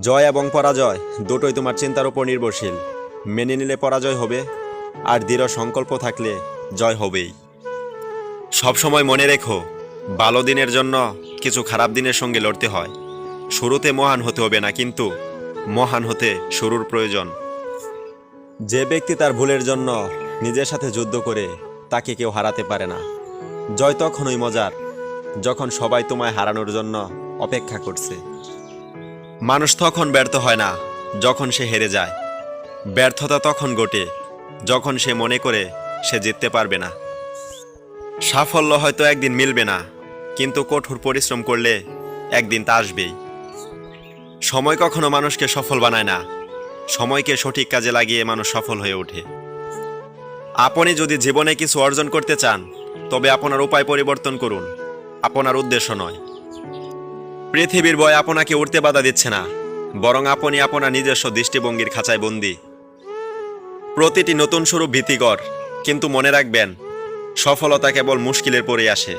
জয় এবং পরাজয় দুটোই তোমার চিন্তার উপর নির্ভরশীল। মেনে নিলে পরাজয় হবে, আর দৃঢ় সংকল্প থাকলে জয় হবেই। সবসময় মনে রেখো, ভালো দিনের জন্য কিছু খারাপ দিনের সঙ্গে লড়তে হয়। শুরুতে মহান হতে হবে না, কিন্তু মহান হতে শুরুর প্রয়োজন। যে ব্যক্তি তার ভুলের জন্য নিজের সাথে যুদ্ধ করে, তাকে কেউ হারাতে পারে না। জয় তখনই মজার, যখন সবাই তোমায় হারানোর জন্য অপেক্ষা করছে। মানুষ তখন ব্যর্থ হয় না, যখন সে হেরে যায়। ব্যর্থতা তখন ঘটে, যখন সে মনে করে সে জিততে পারবে না। সাফল্য হয়তো একদিন মিলবে না, কিন্তু কঠোর পরিশ্রম করলে একদিন তা আসবেই। সময় কখনো মানুষকে সফল বানায় না, সময়কে সঠিক কাজে লাগিয়ে মানুষ সফল হয়ে ওঠে। আপনি যদি জীবনে কিছু অর্জন করতে চান, তবে আপনার উপায় পরিবর্তন করুন, আপনার উদ্দেশ্য নয়। পৃথিবীর বয় আপনাকে উঠতে বাধা দিচ্ছে না, বরং আপনি আপনার নিজস্ব দৃষ্টিভঙ্গির খাঁচায় বন্দি। প্রতিটি নতুন স্বরূপ ভীতিকর, কিন্তু মনে রাখবেন, সফলতা কেবল মুশকিলের পরে আসে।